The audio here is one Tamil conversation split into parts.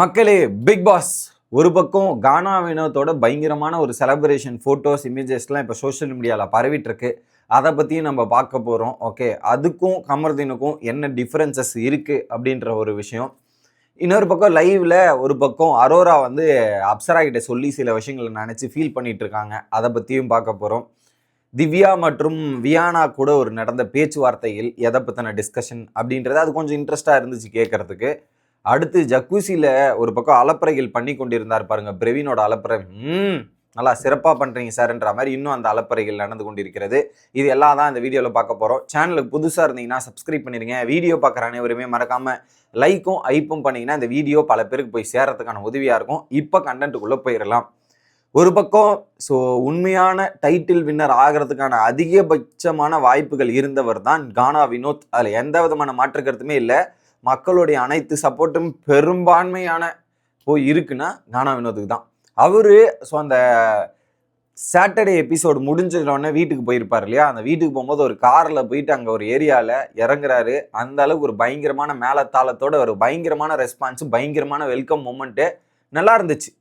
மக்களே பிக் பாஸ் ஒரு பக்கம் கானா வினோத்தோட பயங்கரமான ஒரு செலப்ரேஷன் ஃபோட்டோஸ் இமேஜஸ்லாம் இப்போ சோஷியல் மீடியாவில் பரவிட்டுருக்கு. அதை பற்றியும் நம்ம பார்க்க போகிறோம் ஓகே அதுக்கும் கமர்தீனுக்கும் என்ன டிஃப்ரென்சஸ் இருக்குது அப்படின்ற ஒரு விஷயம். இன்னொரு பக்கம் லைவில் ஒரு பக்கம் அரோரா வந்து அப்சரா கிட்ட சொல்லி சில விஷயங்களை நினச்சி ஃபீல் பண்ணிகிட்டு இருக்காங்க. அதை பற்றியும் பார்க்க போகிறோம் திவ்யா மற்றும் வியானா கூட ஒரு நடந்த பேச்சுவார்த்தையில் எதை பற்றின டிஸ்கஷன் அப்படின்றது அது கொஞ்சம் இன்ட்ரெஸ்ட்டாக இருந்துச்சு கேட்கறதுக்கு அடுத்து ஜக்கூசியில் ஒரு பக்கம் அலப்பறைகள் பண்ணி கொண்டிருந்தார் பாருங்க பிரவீனோட அலப்பறை. நல்லா சிறப்பாக பண்ணுறீங்க சார்ன்ற மாதிரி இன்னும் அந்த அலப்பறைகள் நடந்து கொண்டிருக்கிறது. இது எல்லாம் தான் இந்த வீடியோவில் பார்க்க போகிறோம் சேனலுக்கு புதுசாக இருந்தீங்கன்னா சப்ஸ்கிரைப் பண்ணிடுங்க வீடியோ பார்க்குற அனைவருமே மறக்காமல் லைக்கும் ஐப்பும் பண்ணிங்கன்னா இந்த வீடியோ பல பேருக்கு போய் சேரத்துக்கான உதவியாக இருக்கும். இப்போ கண்டென்ட்டுக்குள்ளே போயிடலாம் ஒரு பக்கம் ஸோ உண்மையான டைட்டில் வின்னர் ஆகிறதுக்கான அதிகபட்சமான வாய்ப்புகள் இருந்தவர் தான் கானா வினோத். அதில் எந்த விதமான மாற்று கருத்துமே இல்லை. மக்களுடைய அனைத்து சப்போர்ட்டும் பெரும்பான்மையான போய் இருக்குன்னா கானா வினோத்துக்கு தான். அவர் ஸோ அந்த சாட்டர்டே எபிசோடு முடிஞ்சதுனே வீட்டுக்கு போயிருப்பார் இல்லையா? அந்த வீட்டுக்கு போகும்போது ஒரு காரில் போயிட்டு அங்கே ஒரு ஏரியாவில் இறங்குறாரு. அந்த அளவுக்கு ஒரு பயங்கரமான மேலத்தாளத்தோட ஒரு பயங்கரமான ரெஸ்பான்ஸு பயங்கரமான வெல்கம் மூமெண்ட்டு நல்லா இருந்துச்சு.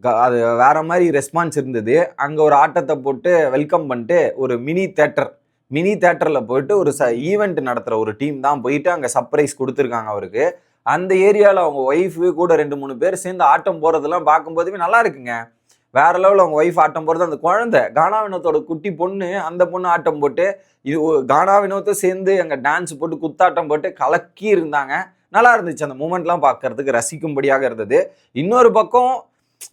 க- அது வேற மாதிரி ரெஸ்பான்ஸ் இருந்தது. அங்கே ஒரு ஆட்டத்தை போட்டு வெல்கம் பண்ணிட்டு ஒரு மினி தேட்டர் மினி தேட்டரில் போயிட்டு ஒரு ச ஈவெண்ட் நடத்துகிற ஒரு டீம் தான் போயிட்டு அங்கே சர்ப்ரைஸ் கொடுத்துருக்காங்க அவருக்கு. அந்த ஏரியாவில் அவங்க ஒய்ஃபு கூட ரெண்டு மூணு பேர் சேர்ந்து ஆட்டம் போகிறதெல்லாம் பார்க்கும்போதுமே நல்லா இருக்குங்க. வேற லெவலில் அவங்க ஒய்ஃப் ஆட்டம் போகிறது அந்த குழந்தை கானா வினோத்தோட குட்டி பொண்ணு அந்த பொண்ணு ஆட்டம் போட்டு இது ஒ- கானா வினோத்தும் சேர்ந்து அங்கே டான்ஸ் போட்டு குத்தாட்டம் போட்டு கலக்கி இருந்தாங்க. நல்லா இருந்துச்சு அந்த மூமெண்ட்லாம் பார்க்கறதுக்கு ரசிக்கும்படியாக இருந்தது. இன்னொரு பக்கம்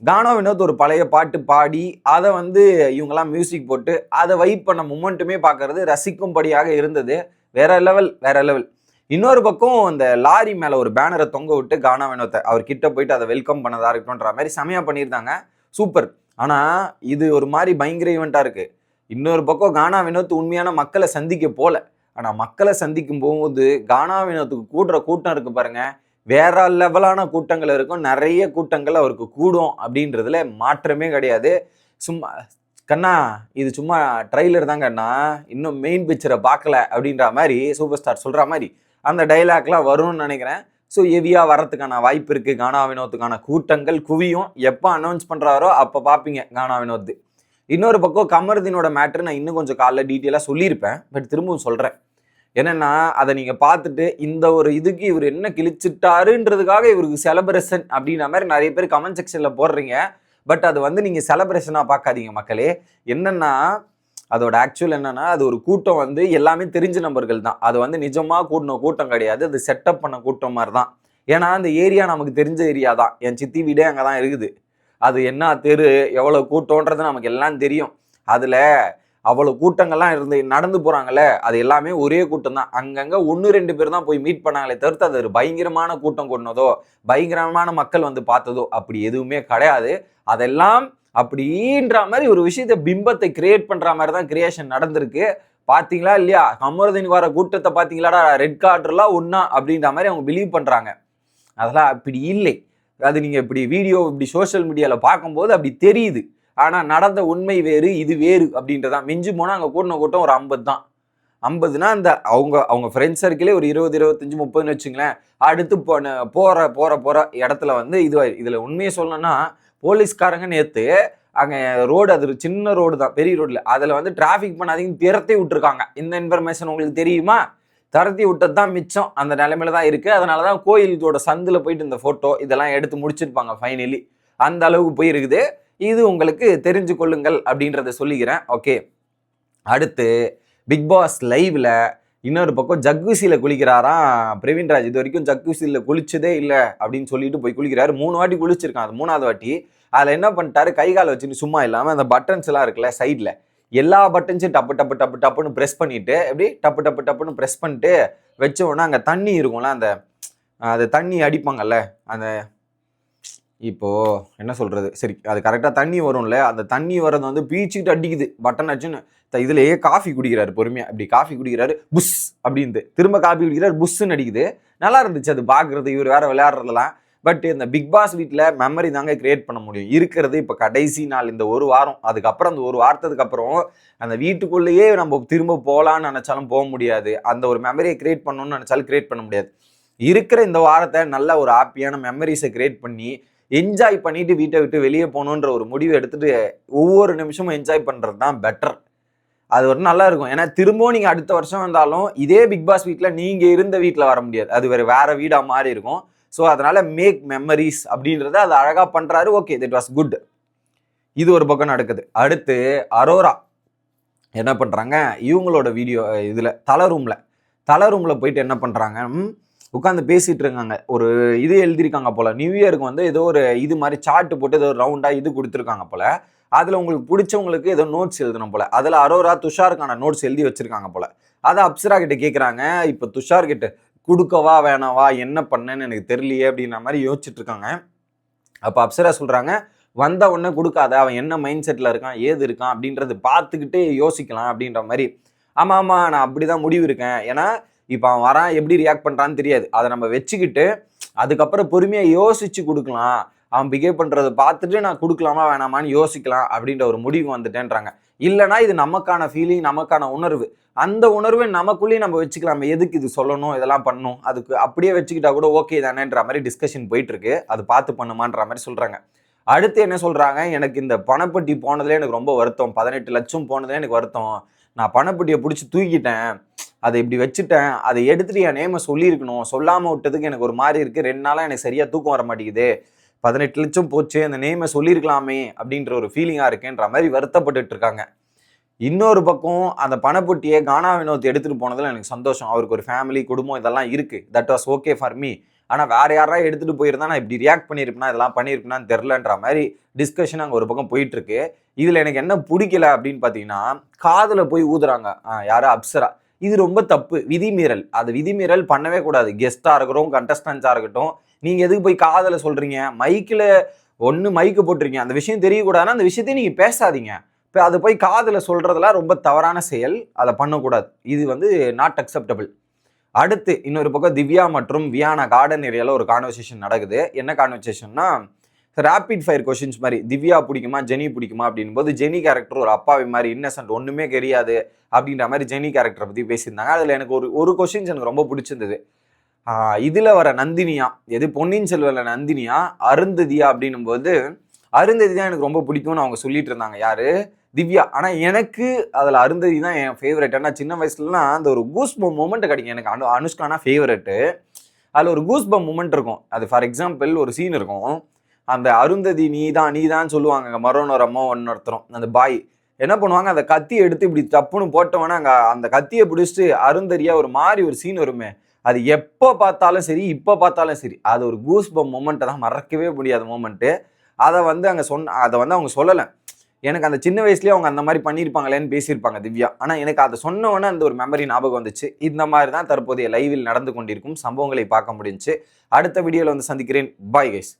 கானா வினோத் ஒரு பழைய பாட்டு பாடி அதை வந்து இவங்கெல்லாம் மியூசிக் போட்டு அதை வைப் பண்ண மூமெண்ட்டுமே பார்க்கறது ரசிக்கும்படியாக இருந்தது. வேற லெவல் வேற லெவல் இன்னொரு பக்கம் அந்த லாரி மேலே ஒரு பேனரை தொங்க விட்டு கானா வினோத்தை அவர் கிட்ட போயிட்டு அதை வெல்கம் பண்ணதாக இருக்கட்டும்ன்ற மாதிரி செமையா பண்ணியிருந்தாங்க. சூப்பர் ஆனால் இது ஒரு மாதிரி பயங்கர ஈவெண்ட்டாக இருக்குது இன்னொரு பக்கம் கானா வினோத் உண்மையான மக்களை சந்திக்க போகல ஆனால் மக்களை சந்திக்கும் போகும்போது கானா வினோத்துக்கு கூடுற கூட்டம் இருக்குது பாருங்கள் வேற லெவலான கூட்டங்கள் இருக்கும். நிறைய கூட்டங்கள் அவருக்கு கூடும் அப்படின்றதுல மாற்றமே கிடையாது. சும்மா கண்ணா இது சும்மா ட்ரைலர் தான் கண்ணா இன்னும் மெயின் பிக்சரை பார்க்கல. அப்படின்ற மாதிரி சூப்பர் ஸ்டார் சொல்கிற மாதிரி அந்த டைலாக்லாம் வரும்னு நினைக்கிறேன். ஸோ ஹெவியாக வரத்துக்கான வாய்ப்பு இருக்குது கானா வினோத்துக்கான கூட்டங்கள் குவியும். எப்போ அனௌன்ஸ் பண்ணுறாரோ அப்போ பார்ப்பீங்க கானா வினோத்து. இன்னொரு பக்கம் கமருதீனோட மேட்ரு நான் இன்னும் கொஞ்சம் காலைல டீட்டெயிலாக சொல்லியிருப்பேன். பட் திரும்பவும் சொல்கிறேன் என்னன்னா அதை நீங்கள் பார்த்துட்டு இந்த ஒரு இதுக்கு இவர் என்ன கிழிச்சிட்டாருன்றதுக்காக இவருக்கு செலப்ரேஷன் அப்படின்ற மாதிரி நிறைய பேர் கமெண்ட் செக்ஷனில் போடுறீங்க. பட் அது வந்து நீங்கள் செலப்ரேஷனாக பார்க்காதீங்க மக்களே. என்னன்னா அதோட ஆக்சுவல் என்னன்னா அது ஒரு கூட்டம் வந்து எல்லாமே தெரிஞ்ச நபர்கள் தான். அது வந்து நிஜமாக கூட்டின கூட்டம் கிடையாது. அது செட்டப் பண்ண கூட்டம் மாதிரி தான். ஏன்னா அந்த ஏரியா நமக்கு தெரிஞ்ச ஏரியா தான். என் சித்தி வீடே அங்கே தான் இருக்குது. அது என்ன தெரு எவ்வளோ கூட்டம்ன்றது நமக்கு எல்லாம் தெரியும். அதில் அவ்வளோ கூட்டங்கள்லாம் இருந்து நடந்து போகிறாங்கல்ல அது எல்லாமே ஒரே கூட்டம் தான் அங்கங்கே ஒன்று ரெண்டு பேர் தான் போய் மீட் பண்ணாங்களே தவிர்த்து அது ஒரு பயங்கரமான கூட்டம் கொண்டதோ பயங்கரமான மக்கள் வந்து பார்த்ததோ அப்படி எதுவுமே கிடையாது. அதெல்லாம் அப்படின்ற மாதிரி ஒரு விஷயத்த பிம்பத்தை கிரியேட் பண்ணுற மாதிரி தான் கிரியேஷன் நடந்திருக்கு. பார்த்தீங்களா இல்லையா? அமரதின் வர கூட்டத்தை பார்த்தீங்களாடா ரெட் கார்டர்லாம் ஒன்றா அப்படின்ற மாதிரி அவங்க பிலீவ் பண்ணுறாங்க அதெல்லாம் அப்படி இல்லை. அது நீங்கள் இப்படி வீடியோ இப்படி சோஷியல் மீடியாவில் பார்க்கும்போது அப்படி தெரியுது. ஆனால் நடந்த உண்மை வேறு இது வேறு அப்படின்றதான் மிஞ்சி போனால் அங்கே கூட்டின கூட்டம் ஒரு ஐம்பது தான். ஐம்பதுனா அந்த அவங்க அவங்க ஃப்ரெண்ட்ஸ் சர்க்கிளே ஒரு இருபது இருபத்தஞ்சு முப்பதுன்னு வச்சுங்களேன். அடுத்து போன போகிற போகிற போகிற இடத்துல வந்து இது இதில் உண்மையை சொல்லணும்னா போலீஸ்காரங்க நேற்று அங்கே ரோடு அது சின்ன ரோடு தான் பெரிய ரோடில் அதில் வந்து டிராஃபிக் பண்ணாதீங்கன்னு திரத்தி விட்டுருக்காங்க. இந்த இன்ஃபர்மேஷன் உங்களுக்கு தெரியுமா? திரத்தி விட்டது தான் மிச்சம். அந்த நிலைமையில தான் இருக்குது அதனால தான் கோயிலோட சந்தில் போயிட்டு இந்த ஃபோட்டோ இதெல்லாம் எடுத்து முடிச்சிருப்பாங்க ஃபைனலி அந்த அளவுக்கு போயிருக்குது. இது உங்களுக்கு தெரிஞ்சு கொள்ளுங்கள் அப்படின்றத சொல்லிக்கிறேன். ஓகே அடுத்து பிக் பாஸ் லைவ்ல இன்னொரு பக்கம் ஜக்குசியில் குளிக்கிறாராம் பிரவீன்ராஜ். இது வரைக்கும் ஜக்குசியில் குளிச்சதே இல்லை அப்படின்னு சொல்லிட்டு போய் குளிக்கிறாரு. மூணு வாட்டி குளிச்சிருக்கான் அது மூணாவது வாட்டி. அதில் என்ன பண்ணிட்டாரு? கை காலை வச்சுட்டு சும்மா இல்லாமல் அந்த பட்டன்ஸ் எல்லாம் இருக்குல்ல சைடில் எல்லா பட்டன்ஸும் டப்பு டப்பு டப்பு டப்புன்னு ப்ரெஸ் பண்ணிட்டு எப்படி? டப்பு டப்பு டப்புன்னு ப்ரெஸ் பண்ணிட்டு வச்சோன்னா அங்கே தண்ணி இருக்கும்ல அந்த அது தண்ணி அடிப்பாங்கல்ல அந்த இப்போது என்ன சொல்கிறது சரி அது கரெக்டாக தண்ணி வரும்ல அந்த தண்ணி வர்றது வந்து பீச்சுக்கிட்டு அடிக்குது. பட்டன் அடிச்சுன்னு த- காஃபி குடிக்கிறாரு பொறுமையாக இப்படி காஃபி குடிக்கிறாரு புஷ் அப்படின்ட்டு. திரும்ப காஃபி குடிக்கிறாரு புஷ்ஷுன்னு அடிக்குது. நல்லா இருந்துச்சு அது பார்க்குறது இவர் வேறு விளையாடுறதுலாம் பட் இந்த பிக் பாஸ் வீட்டில் மெமரி தாங்க கிரியேட் பண்ண முடியும். இருக்கிறது இப்போ கடைசி நாள் இந்த ஒரு வாரம் அதுக்கப்புறம் அந்த ஒரு வாரத்துக்கு அப்புறம் அந்த வீட்டுக்குள்ளேயே நம்ம திரும்ப போகலான்னு நினச்சாலும் போக முடியாது. அந்த ஒரு மெமரியை கிரியேட் பண்ணணும்னு நினச்சாலும் கிரியேட் பண்ண முடியாது. இருக்கிற இந்த வாரத்தை நல்ல ஒரு ஹாப்பியான மெமரிஸை கிரியேட் பண்ணி என்ஜாய் பண்ணிட்டு வீட்டை விட்டு வெளியே போகணுன்ற ஒரு முடிவு எடுத்துட்டு ஒவ்வொரு நிமிஷமும் என்ஜாய் பண்ணுறது தான் பெட்டர் அது ஒரு நல்லா இருக்கும். ஏன்னா திரும்பவும் நீங்கள் அடுத்த வருஷம் வந்தாலும் இதே பிக் பாஸ் வீட்டில் நீங்கள் இருந்த வீட்டில் வர முடியாது. அது வேறு வேற வீடாக மாறி இருக்கும். ஸோ அதனால் மேக் மெமரிஸ் அப்படின்றத அது அழகாக பண்ணுறாரு ஓகே திட் வாஸ் குட் இது ஒரு பக்கம் நடக்குது. அடுத்து அரோரா என்ன பண்ணுறாங்க இவங்களோட வீடியோ இதில் தலை ரூமில் தலை ரூமில் போயிட்டு என்ன பண்ணுறாங்க உட்காந்து பேசிட்டு இருக்காங்க. ஒரு இது எழுதியிருக்காங்க போல. நியூ இயருக்கு வந்து ஏதோ ஒரு இது மாதிரி சார்ட் போட்டு ஏதோ ரவுண்டாக இது கொடுத்துருக்காங்க போல. அதில் உங்களுக்கு பிடிச்சவங்களுக்கு ஏதோ நோட்ஸ் எழுதணும் போல. அதில் அரோரா துஷாருக்கான நோட்ஸ் எழுதி வச்சுருக்காங்க போல. அதை அப்சரா கிட்ட கேட்குறாங்க இப்போ துஷார் கிட்ட கொடுக்கவா வேணாவா என்ன பண்ணேன்னு எனக்கு தெரியலையே அப்படின்ற மாதிரி யோசிச்சுட்டு இருக்காங்க. அப்போ அப்சரா சொல்கிறாங்க வந்த உடனே கொடுக்காத. அவன் என்ன மைண்ட் செட்டில் இருக்கான்? ஏது இருக்கான்? அப்படின்றது பார்த்துக்கிட்டே யோசிக்கலாம் அப்படின்ற மாதிரி. ஆமாம் ஆமாம் நான் அப்படி தான் முடிவு இருக்கேன். ஏன்னா இப்போ அவன் வரான் எப்படி ரியாக்ட் பண்ணுறான்னு தெரியாது. அதை நம்ம வச்சுக்கிட்டு அதுக்கப்புறம் பொறுமையாக யோசிச்சு கொடுக்கலாம். அவன் பிஹேவ் பண்ணுறதை பார்த்துட்டு நான் கொடுக்கலாமா வேணாமான்னு யோசிக்கலாம் அப்படின்ற ஒரு முடிவு வந்துட்டேன்றாங்க. இல்லைனா இது நமக்கான ஃபீலிங் நமக்கான உணர்வு. அந்த உணர்வை நமக்குள்ளேயே நம்ம வச்சுக்கலாம். எதுக்கு இது சொல்லணும் இதெல்லாம் பண்ணணும்? அதுக்கு அப்படியே வச்சுக்கிட்டா கூட ஓகே தானேன்ற மாதிரி டிஸ்கஷன் போயிட்டுருக்கு. அது பார்த்து பண்ணுமான்ற மாதிரி சொல்கிறாங்க அடுத்து என்ன சொல்கிறாங்க எனக்கு இந்த பணப்பட்டி போனதுல எனக்கு ரொம்ப வருத்தம். பதினெட்டு லட்சம் போனதுல எனக்கு வருத்தம். நான் பணப்பட்டியை பிடிச்சி தூக்கிட்டேன். அதை இப்படி வச்சுட்டேன் அதை எடுத்துட்டு என் நேமை சொல்லியிருக்கணும். சொல்லாமல் விட்டதுக்கு எனக்கு ஒரு மாதிரி இருக்குது ரெண்டு நாளாக எனக்கு சரியாக தூக்கம் வர மாட்டேங்குது. பதினெட்டு லட்சம் போச்சு அந்த நேமை சொல்லியிருக்கலாமே அப்படின்ற ஒரு ஃபீலிங்காக இருக்கேன்ற மாதிரி வருத்தப்பட்டுட்டு இருக்காங்க. இன்னொரு பக்கம் அந்த பணப்பொட்டியை கானா வினோத் எடுத்துகிட்டு போனதில் எனக்கு சந்தோஷம். அவருக்கு ஒரு ஃபேமிலி குடும்பம் இதெல்லாம் இருக்குது that was okay for me ஆனால் வேறு யாராவது எடுத்துகிட்டு போயிருந்தா நான் இப்படி ரியாக்ட் பண்ணியிருப்பேனா இதெல்லாம் பண்ணியிருப்பேனான்னு தெரிலன்ற மாதிரி டிஸ்கஷன் அங்கே ஒரு பக்கம் போயிட்டுருக்கு. இதில் எனக்கு என்ன பிடிக்கல அப்படின்னு பார்த்தீங்கன்னா காதில் போய் ஊதுறாங்க. யாரோ? அப்சரா. இது ரொம்ப தப்பு. விதிமீறல். அது விதிமீறல் பண்ணவே கூடாது. கெஸ்ட்டாக இருக்கட்டும் கண்டஸ்டன்ஸாக இருக்கட்டும். நீங்கள் எதுக்கு போய் காதில் சொல்கிறீங்க மைக்கில் ஒன்று மைக்கு போட்டிருக்கீங்க. அந்த விஷயம் தெரியக்கூடாதுன்னா அந்த விஷயத்தையும் நீங்கள் பேசாதீங்க. இப்போ அது போய் காதில் சொல்கிறதுலாம் ரொம்ப தவறான செயல். அதை பண்ணக்கூடாது. இது வந்து நாட் அக்செப்டபிள் அடுத்து இன்னொரு பக்கம் திவ்யா மற்றும் வியானா கார்டன் ஏரியாவில் ஒரு கான்வர்சேஷன் நடக்குது. என்ன கான்வர்சேஷன்னா ரேப்பிட் ஃபயர் கொஷின்ஸ் மாதிரி திவ்யா பிடிக்குமா ஜெனி பிடிக்குமா அப்படின் போது ஜெனி கேரக்டர் ஒரு அப்பாவி மாதிரி இன்னசென்ட் ஒன்றுமே தெரியாது அப்படின்ற மாதிரி ஜெனி கேரக்டரை பற்றி பேசியிருந்தாங்க. அதில் எனக்கு ஒரு ஒரு கொஷின்ஸ் எனக்கு ரொம்ப பிடிச்சிருந்தது. இதில் வர நந்தினியா எது பொன்னியின் செல்வரில் நந்தினியா அருந்ததியா அப்படின்னும் போது அருந்ததி தான் எனக்கு ரொம்ப பிடிக்கும்னு அவங்க சொல்லிட்டு இருந்தாங்க. யாரு? திவ்யா. ஆனால் எனக்கு அதில் அருந்ததி தான் என் ஃபேவரட் ஆனால் சின்ன வயசுலலாம் அந்த ஒரு கூஸ் பம் மூமெண்ட் கிடைக்கும். எனக்கு அனு அனுஷ்கானா ஃபேவரெட்டு அதில் ஒரு கூஸ் பம் மூமெண்ட் இருக்கும். அது ஃபார் எக்ஸாம்பிள் ஒரு சீன் இருக்கும். அந்த அருந்ததி நீ தான் நீ தான் சொல்லுவாங்க மரோனோரமோ ஒன்னொருத்தரும் அந்த பாய் என்ன பண்ணுவாங்க? அந்த கத்தியை எடுத்து இப்படி தப்புன்னு போட்டவொன்னே அங்கே அந்த கத்தியை பிடிச்சிட்டு அருந்தரியா ஒரு மாதிரி ஒரு சீன் வருமே. அது எப்போ பார்த்தாலும் சரி இப்போ பார்த்தாலும் சரி அது ஒரு கூஸ் பம் மூமெண்ட்டை தான். மறக்கவே முடியாத மூமெண்ட்டு அதை வந்து அங்கே சொன்ன அதை வந்து அவங்க சொல்லலை. எனக்கு அந்த சின்ன வயசுலேயே அவங்க அந்த மாதிரி பண்ணியிருப்பாங்களேன்னு பேசியிருப்பாங்க திவ்யா. ஆனால் எனக்கு அதை சொன்னவொன்னே அந்த ஒரு மெமரி ஞாபகம் வந்துச்சு. இந்த மாதிரி தான் தற்போதைய லைவில் நடந்து கொண்டிருக்கும் சம்பவங்களை பார்க்க முடிஞ்சுச்சு. அடுத்த வீடியோவில் வந்து சந்திக்கிறேன். Bye guys